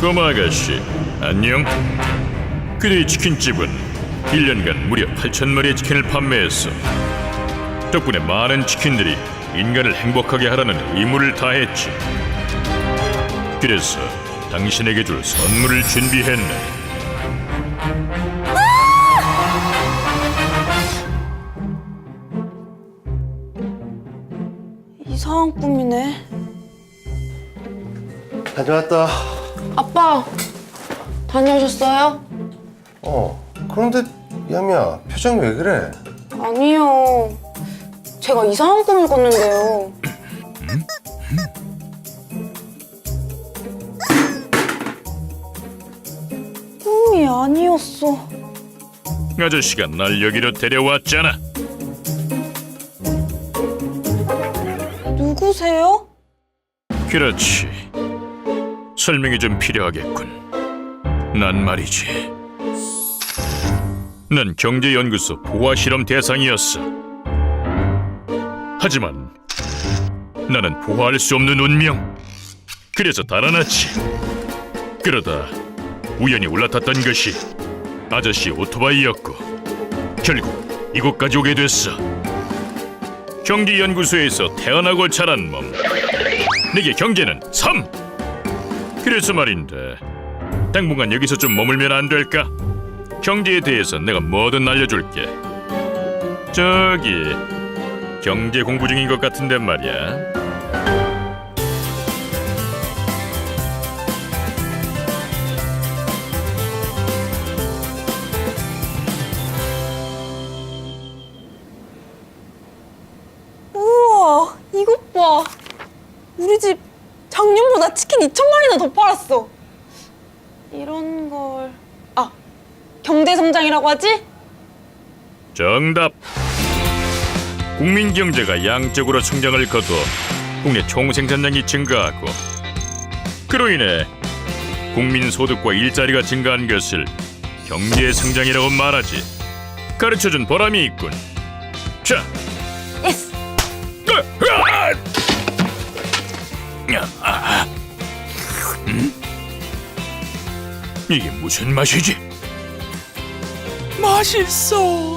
꼬마 아가씨, 안녕. 그대의 치킨집은 1년간 무려 8천 마리의 치킨을 판매했어. 덕분에 많은 치킨들이 인간을 행복하게 하라는 의무를 다했지. 그래서 당신에게 줄 선물을 준비했네. 이상한 꿈이네. 다녀왔다. 아빠, 다녀오셨어요? 어. 그런데 야미야 표정 왜 그래? 아니요. 제가 이상한 꿈을 꿨는데요. 꿈이 아니었어. 아저씨가 날 여기로 데려왔잖아. 누구세요? 그렇지. 설명이 좀 필요하겠군. 난 말이지. 난 경제연구소 보아 실험 대상이었어. 하지만 나는 보아할 수 없는 운명. 그래서 달아났지. 그러다 우연히 올라탔던 것이 아저씨 오토바이였고 결국 이곳까지 오게 됐어. 경제연구소에서 태어나고 자란 몸. 내게 경제는 삶. 그래서 말인데 당분간 여기서 좀 머물면 안 될까? 경제에 대해서 내가 뭐든 알려줄게. 저기 경제 공부 중인 것 같은데 말이야. 우와, 이것 봐. 우리 집 작년보다 치킨 2천 마리나 더 팔았어. 이런 걸... 아, 경제성장이라고 하지? 정답. 국민 경제가 양적으로 성장을 거두어 국내 총생산량이 증가하고 그로 인해 국민 소득과 일자리가 증가한 것을 경제 성장이라고 말하지. 가르쳐준 보람이 있군. 자, 예스! 이게 무슨 맛이지? 맛있어.